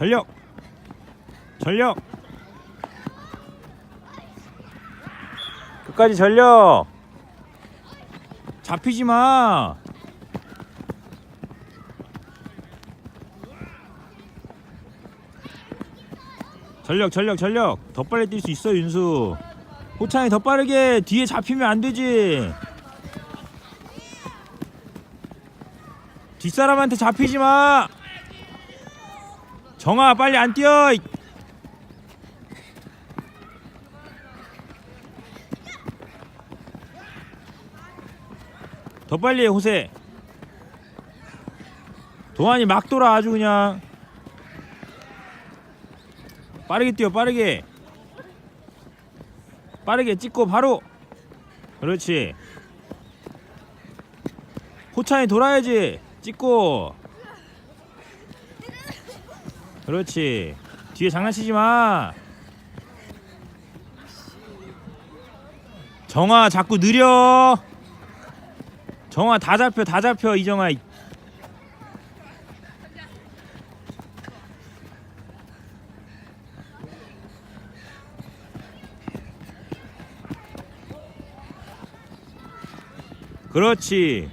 전력. 전력. 끝까지 전력. 잡히지 마. 전력 전력 전력. 더 빨리 뛸 수 있어 윤수. 호창이 더 빠르게 뒤에 잡히면 안 되지. 뒷사람한테 잡히지 마 정아 빨리 안 뛰어. 이- 더 빨리 해 호세. 도환이 막 돌아 아주 그냥. 빠르게 뛰어 빠르게. 빠르게 찍고 바로. 그렇지. 호찬이 돌아야지. 찍고 그렇지. 뒤에 장난치지 마. 정아 자꾸 느려. 정아 다 잡혀 다 잡혀 이정아. 그렇지.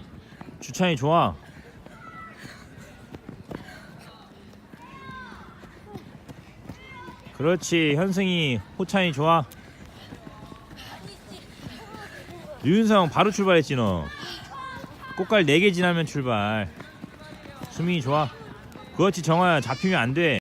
주찬이 좋아 그렇지. 현승이 호찬이 좋아. 류윤성 바로 출발했지 너. 꽃갈 4개 지나면 출발. 수민이 좋아. 그렇지 정아야. 잡히면 안돼